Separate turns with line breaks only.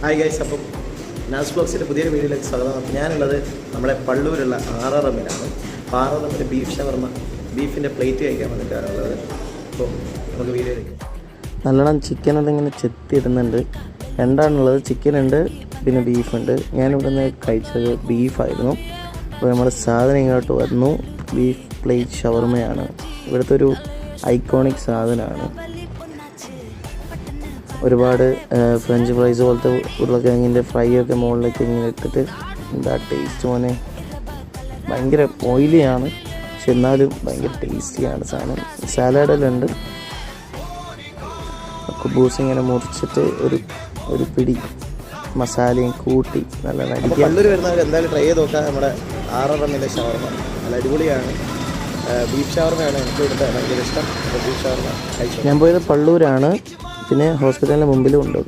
Hi guys അപ്പം നാസ് ബോക്സിന്റെ പുതിയൊരു വീഡിയോയിലേക്ക് സ്വാഗതം. ഞാനുള്ളത് നമ്മുടെ പള്ളൂരുള്ള എമ്മിലാണ് അപ്പോൾ എമ്മിന്റെ ബീഫ് ഷവർമ്മ ബീഫിന്റെ പ്ലേറ്റ് കഴിക്കാൻ വന്നിട്ടാണുള്ളത് അപ്പോൾ നമുക്ക് വീഡിയോയിലേക്ക് നല്ലോണം ചിക്കൻ അതിങ്ങനെ ചെത്തിയിടുന്നുണ്ട്. രണ്ടാണുള്ളത്. ചിക്കൻ ഉണ്ട് പിന്നെ ബീഫുണ്ട് ഞാനിവിടെ നിന്ന് കഴിച്ചത് ബീഫായിരുന്നു അപ്പോൾ നമ്മുടെ സാധനം ഇങ്ങോട്ട് വന്നു. ബീഫ് പ്ലേറ്റ് ഷവർമ്മയാണ് ഇവിടുത്തെ ഒരു ഐക്കോണിക് സാധനമാണ്. ഒരുപാട് ഫ്രഞ്ച് ഫ്രൈസ് പോലത്തെ ഉരുളക്കിഴങ്ങിന്റെ ഫ്രൈ ഒക്കെ മുകളിലേക്ക് ഇങ്ങനെ ഇട്ടിട്ട് എന്താ ടേസ്റ്റ് മോനെ? ഭയങ്കര ഓയിലിയാണ് പക്ഷെ എന്നാലും ഭയങ്കര ടേസ്റ്റിയാണ് സാധനം. സാലഡിലുണ്ട് ഉണ്ട്. കുബൂസ് ഇങ്ങനെ മുറിച്ചിട്ട് ഒരു ഒരു പിടി മസാലയും കൂട്ടി നല്ല നല്ലൊരു വരുന്നവർ എന്തായാലും ട്രൈ ചെയ്ത് നോക്കാം. നമ്മുടെ എമ്മിന്റെ ഷവർമ. നല്ല അടിപൊളിയാണ്. ബീഫ് ഷവർമയാണ് എനിക്ക് ഇവിടുത്തെ ഭയങ്കര ഇഷ്ടം. ബീഫ് ഷവർമ ഞാൻ പോയത് പള്ളൂരാണ്. പിന്നെ ഹോസ്പിറ്റലിന്റെ മുമ്പിലും ഉണ്ട്.